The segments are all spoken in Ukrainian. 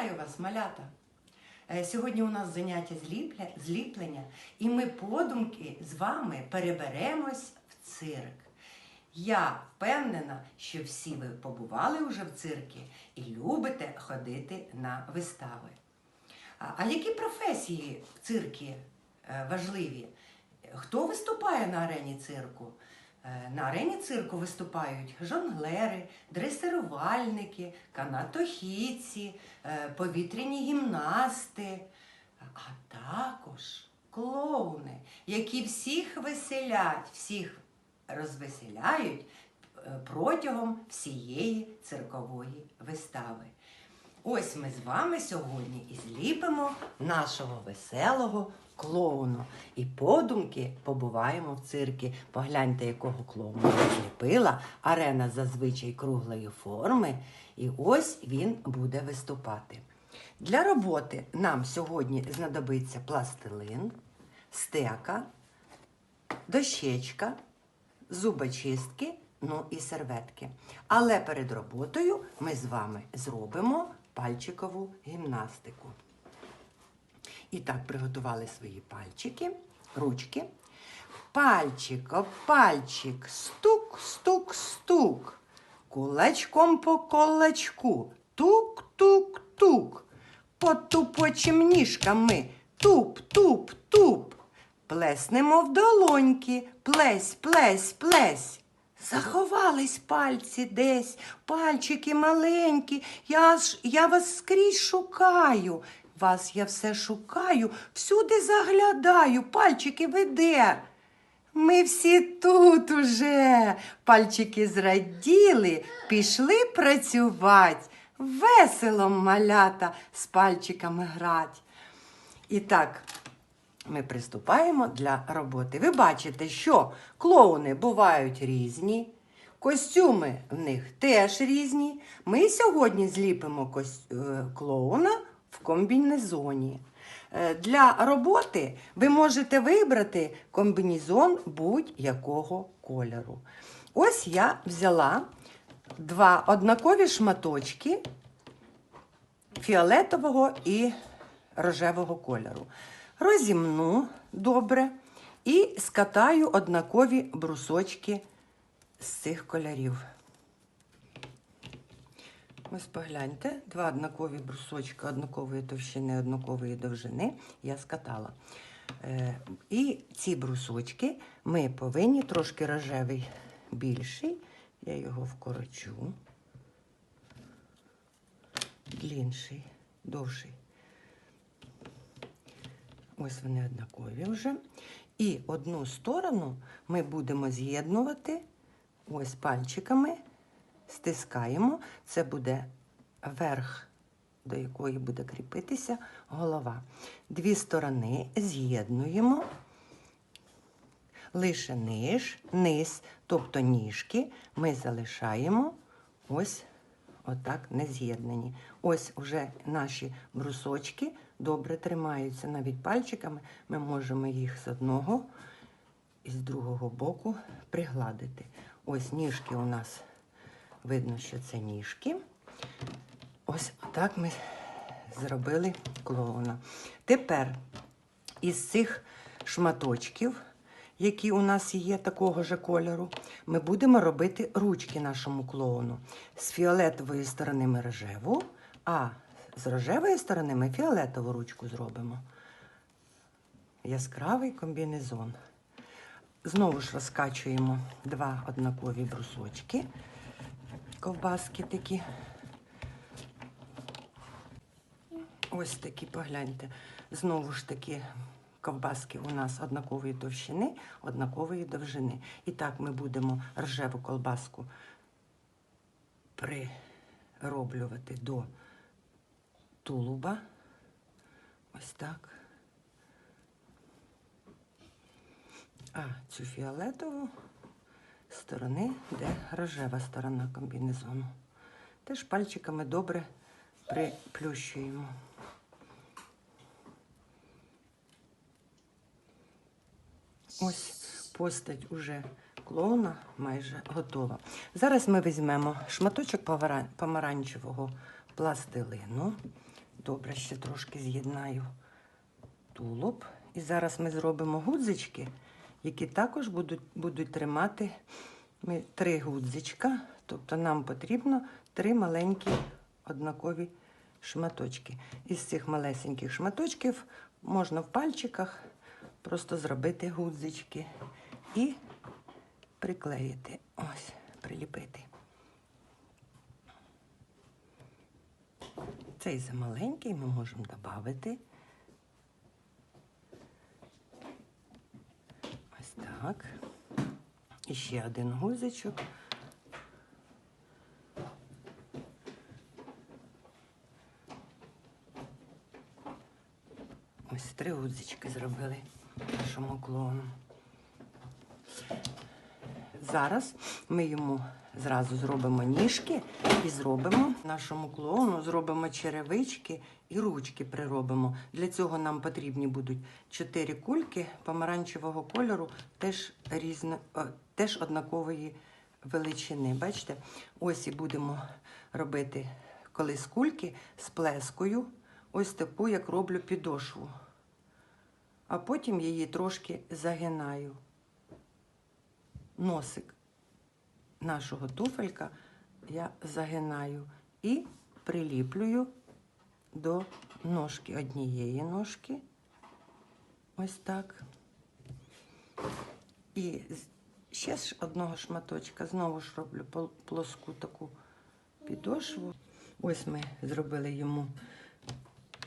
Вітаю вас, малята! Е, Сьогодні у нас заняття зліплення, і ми подумки з вами переберемось в цирк. Я впевнена, що всі ви побували вже в циркі і любите ходити на вистави. А, які професії в циркі е, важливі? Хто виступає на арені цирку? Е, На арені цирку виступають жонглери, дресирувальники, канатохідці, е, повітряні гімнасти, а також клоуни, які всіх веселять, всіх розвеселяють е, протягом всієї циркової вистави. Ось ми з вами сьогодні і зліпимо нашого веселого клоуна. І подумки побуваємо в циркі. Погляньте, якого клоуна я зліпила. Арена зазвичай круглої форми. І ось він буде виступати. Для роботи нам сьогодні знадобиться пластилин, стека, дощечка, зубочистки, ну і серветки. Але перед роботою ми з вами зробимо пальчикову гімнастику. І так приготували свої пальчики, ручки. Пальчик, об пальчик, стук, стук, стук. Кулачком по кулачку. Тук, тук, тук. По тупочим ніжками. Туп, туп, туп. Плеснемо в долоньки. Плесь, плесь, плесь. Заховались пальці десь, пальчики маленькі. Я ж я вас скрізь шукаю. Вас я все шукаю, всюди заглядаю, пальчики ви де? Ми всі тут уже. Пальчики зраділи, пішли працювати. Весело малята з пальчиками грать. І так, ми приступаємо для роботи. Ви бачите, що клоуни бувають різні, костюми в них теж різні. Ми сьогодні зліпимо е, клоуна в комбінезоні. Е, Для роботи ви можете вибрати комбінезон будь-якого кольору. Ось я взяла два однакові шматочки фіолетового і рожевого кольору. Розімну добре і скатаю однакові брусочки з цих кольорів. Ось погляньте, два однакові брусочки однакової товщини, однакової довжини я скатала. Е, і ці брусочки ми повинні трошки рожевий більший, я його вкорочу, длінший, довший. Ось вони однакові вже. І одну сторону ми будемо з'єднувати ось пальчиками, стискаємо. Це буде верх, до якої буде кріпитися голова. Дві сторони з'єднуємо. Лише ниж, низ, тобто ніжки, ми залишаємо ось отак не з'єднані. Ось вже наші брусочки добре тримаються навіть пальчиками. Ми можемо їх з одного і з другого боку пригладити. Ось ніжки у нас видно, що це ніжки. Ось так ми зробили клоуна. Тепер із цих шматочків, які у нас є такого ж кольору, ми будемо робити ручки нашому клоуну. З фіолетової сторони ми рожеву, а з рожевої сторони ми фіолетову ручку зробимо. Яскравий комбінезон. Знову ж розкачуємо два однакові брусочки, ковбаски такі. Ось такі, погляньте. Знову ж таки, ковбаски у нас однакової товщини, однакової довжини. І так ми будемо ржеву колбаску прироблювати до тулуба. Ось так. А цю фіолетову сторони, де рожева сторона комбінезону. Теж пальчиками добре приплющуємо. Ось постать уже клоуна майже готова. Зараз ми візьмемо шматочок помаранчевого пластилину. Добре, ще трошки з'єднаю тулуб. І зараз ми зробимо гудзички, які також будуть, будуть тримати ми три гудзичка. Тобто нам потрібно три маленькі однакові шматочки. Із цих малесеньких шматочків можна в пальчиках просто зробити гудзички і приклеїти. Ось, приліпити. Цей замаленький ми можемо додати. Ось так. І ще один гузичок. Ось три гудзички зробили нашому клоуну. Зараз ми йому зразу зробимо ніжки і зробимо нашому клоуну, зробимо черевички і ручки приробимо. Для цього нам потрібні будуть чотири кульки помаранчевого кольору, теж різно, теж однакової величини. Бачите? Ось і будемо робити колись кульки з плескою, ось таку, як роблю підошву. А потім її трошки загинаю носик нашого туфелька я загинаю і приліплюю до ножки однієї ножки. Ось так. І ще з одного шматочка знову ж роблю плоску таку підошву. Ось ми зробили йому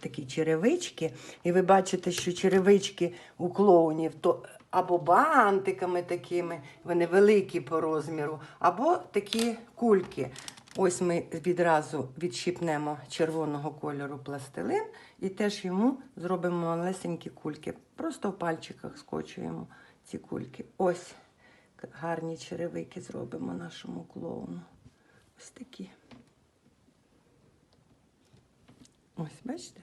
такі черевички. І ви бачите, що черевички у клоунів то або бантиками такими, вони великі по розміру, або такі кульки. Ось ми відразу відщипнемо червоного кольору пластилин і теж йому зробимо малесенькі кульки. Просто в пальчиках скочуємо ці кульки. Ось гарні черевики зробимо нашому клоуну. Ось такі. Ось, бачите?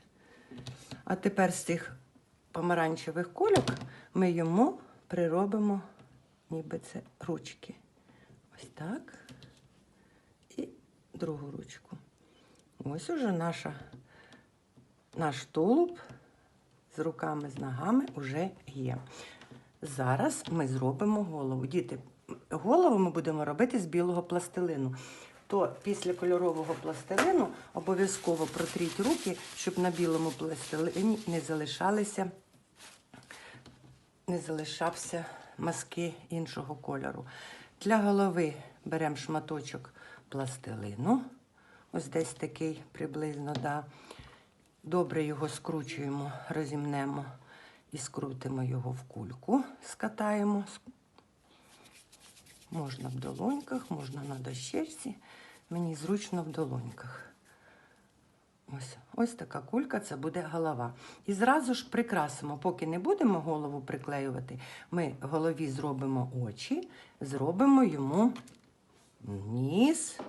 А тепер з цих помаранчевих кульок ми йому приробимо, ніби це ручки. Ось так. І другу ручку. Ось уже наша, наш тулуб з руками, з ногами вже є. Зараз ми зробимо голову. Діти, голову ми будемо робити з білого пластилину. То після кольорового пластилину обов'язково протріть руки, щоб на білому пластилині не залишалися, не залишався маски іншого кольору. Для голови беремо шматочок пластилину. Ось десь такий приблизно, да. Добре його скручуємо, розімнемо і скрутимо його в кульку, скатаємо. Можна в долоньках, можна на дощечці. Мені зручно в долоньках. Ось, ось така кулька, це буде голова. І зразу ж прикрасимо, поки не будемо голову приклеювати, ми голові зробимо очі, зробимо йому ніс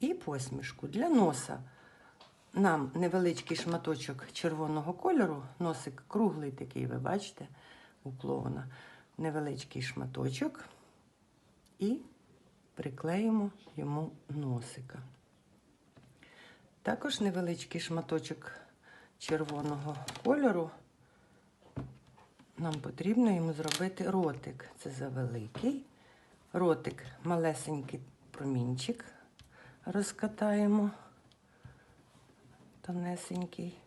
і посмішку для носа. Нам невеличкий шматочок червоного кольору, носик круглий такий, ви бачите, у клоуна. Невеличкий шматочок і приклеїмо йому носика. Також невеличкий шматочок червоного кольору. Нам потрібно йому зробити ротик. Це завеликий. Ротик, малесенький промінчик розкатаємо тонесенький.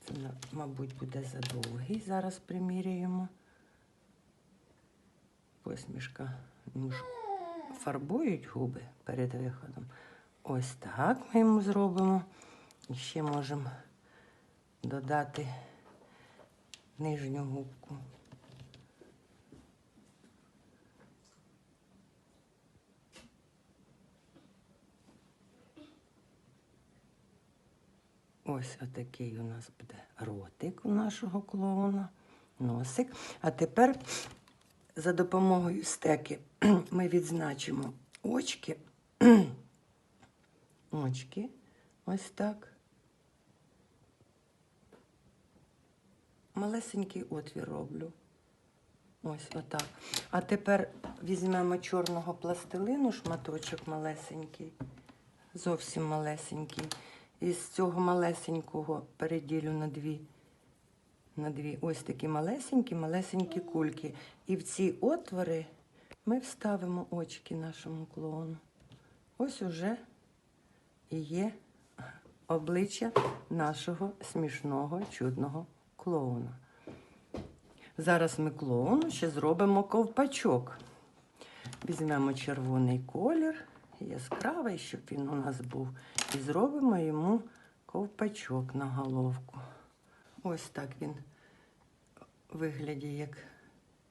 Це, мабуть, буде задовгий. Зараз приміряємо. Посмішка. Фарбують губи перед виходом. Ось так ми йому зробимо. І ще можемо додати нижню губку. Ось отакий у нас буде ротик у нашого клоуна, носик. А тепер за допомогою стеки ми відзначимо очки. Очки. Ось так. Малесенький отвір роблю. Ось отак. А тепер візьмемо чорного пластилину, шматочок малесенький. зовсім малесенький. І з цього малесенького переділю на дві. На дві ось такі малесенькі, малесенькі кульки. І в ці отвори ми вставимо очки нашому клоуну. Ось уже і є обличчя нашого смішного чудного клоуна. Зараз ми клоуну ще зробимо ковпачок. Візьмемо червоний колір, яскравий, щоб він у нас був, і зробимо йому ковпачок на головку. Ось так він вигляді як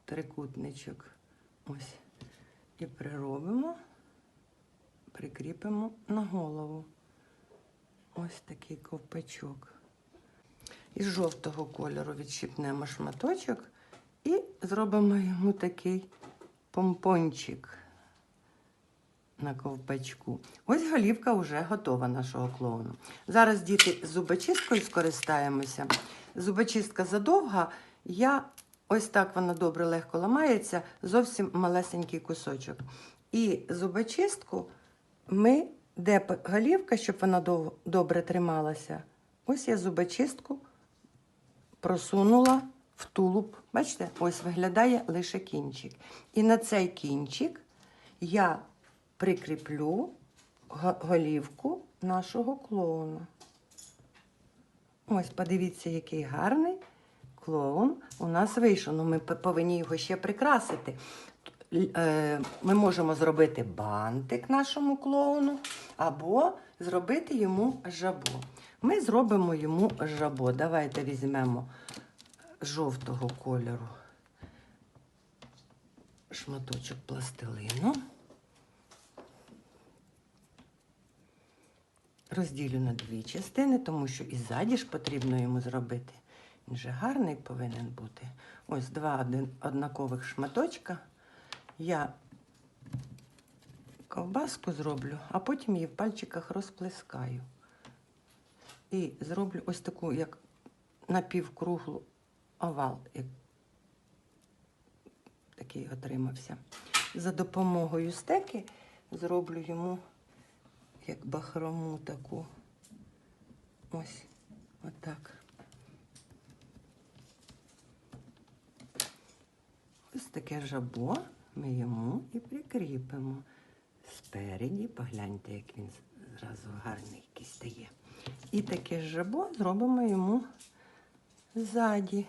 трикутничок. Ось. І приробимо, прикріпимо на голову. Ось такий ковпачок. Із жовтого кольору відщипнемо шматочок і зробимо йому такий помпончик на ковпачку. Ось голівка вже готова нашого клоуну. Зараз діти зубочисткою скористаємося. Зубочистка задовга. Я ось так вона добре легко ламається, зовсім малесенький кусочок. І зубочистку ми, де голівка, щоб вона добре трималася, ось я зубочистку просунула в тулуб. Бачите, ось виглядає лише кінчик. І на цей кінчик я прикріплю голівку нашого клоуна. Ось, подивіться, який гарний клоун у нас вийшов. Ну, ми повинні його ще прикрасити. Е, Ми можемо зробити бантик нашому клоуну або зробити йому жабо. Ми зробимо йому жабо. Давайте візьмемо жовтого кольору шматочок пластилину. Розділю на дві частини, тому що і ззаді ж потрібно йому зробити. Він же гарний повинен бути. Ось два однакових шматочка. Я ковбаску зроблю, а потім її в пальчиках розплескаю. І зроблю ось таку, як напівкруглу овал, як такий отримався. За допомогою стеки зроблю йому як бахрому таку. Ось, отак. Ось таке жабо ми йому і прикріпимо. Спереді, погляньте, як він зразу гарний який стає. І таке жабо зробимо йому ззаді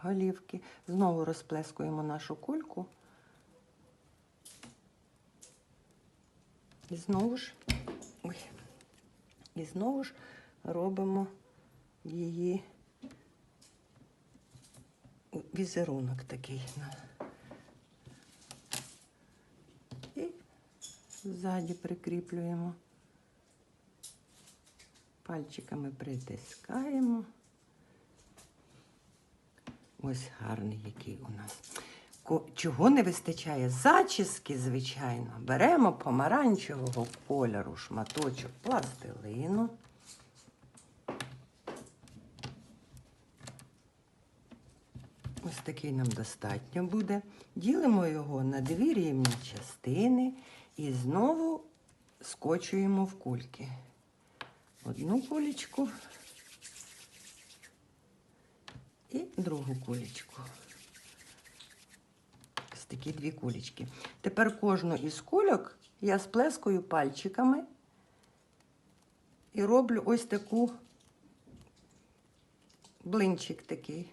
голівки. Знову розплескуємо нашу кульку. І знову ж, ой, і знову ж робимо її візерунок такий. Ззаді прикріплюємо. Пальчиками притискаємо. Ось гарний який у нас. Чого не вистачає? Зачіски, звичайно. Беремо помаранчевого кольору шматочок пластилину. Ось такий нам достатньо буде. Ділимо його на дві рівні частини і знову скочуємо в кульки. Одну кулечку і другу кулечку. Ось такі дві кулечки. Тепер кожну із кульок я сплескую пальчиками і роблю ось таку блинчик такий.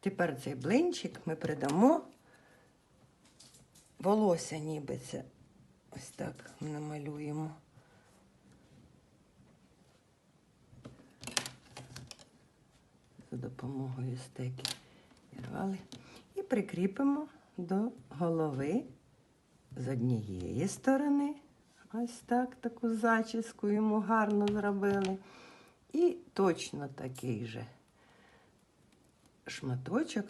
Тепер цей блинчик ми придамо волосся ніби це. Ось так намалюємо. За допомогою стеки стекиірвали. І прикріпимо до голови з однієї сторони. Ось так таку зачіску йому гарно зробили. І точно такий же шматочок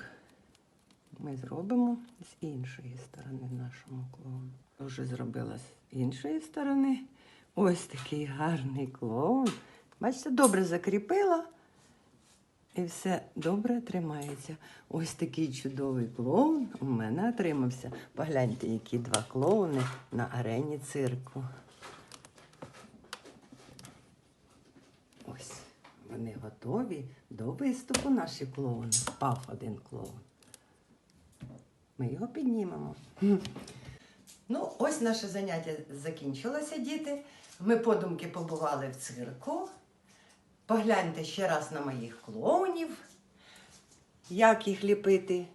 ми зробимо з іншої сторони нашому клоуну. Вже зробила з іншої сторони. Ось такий гарний клоун. Бачите, добре закріпила. і все добре тримається. Ось такий чудовий клоун у мене отримався. Погляньте, які два клоуни на арені цирку. Ось вони готові до виступу, наші клоуни. Впав один клоун. Ми його піднімемо. Ну, ось наше заняття закінчилося, діти. Ми подумки побували в цирку. Погляньте ще раз на моїх клоунів. Як їх ліпити?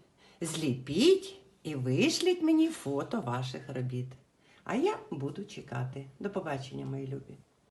Зліпіть і вишліть мені фото ваших робіт. А я буду чекати. До побачення, мої любі.